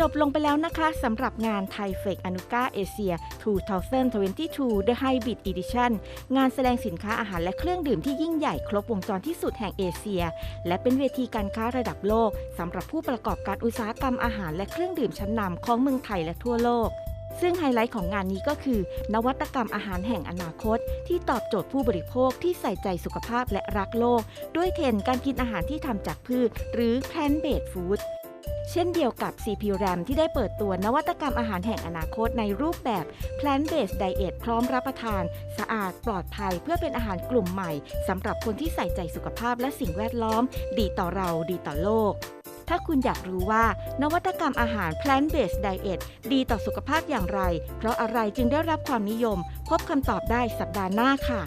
จบลงไปแล้วนะคะสำหรับงานไทเฟกอนุกาเอเชีย 2022 The Hybrid Edition งานแสดงสินค้าอาหารและเครื่องดื่มที่ยิ่งใหญ่ครบวงจรที่สุดแห่งเอเชีย และเป็นเวทีการค้าระดับโลกสำหรับผู้ประกอบการอุตสาหกรรมอาหารและเครื่องดื่มชั้นนำของเมืองไทยและทั่วโลกซึ่งไฮไลท์ของงานนี้ก็คือ นวัตกรรมอาหารแห่งอนาคต ที่ตอบโจทย์ผู้บริโภคที่ใส่ใจสุขภาพและรักโลก ด้วยเทรนด์การกินอาหารที่ทำจากพืช หรือ plant based food เช่นเดียวกับ CP RAM ที่ได้เปิดตัวนวัตกรรมอาหารแห่งอนาคตในรูปแบบ plant based diet พร้อมรับประทาน สะอาดปลอดภัย เพื่อเป็นอาหารกลุ่มใหม่สำหรับคนที่ใส่ใจสุขภาพและสิ่งแวดล้อม ดีต่อเราดีต่อโลกถ้าคุณอยากรู้ว่านวัตกรรมอาหาร plant based diet ดีต่อสุขภาพอย่างไร เพราะอะไรจึงได้รับความนิยม พบคำตอบได้สัปดาห์หน้าค่ะ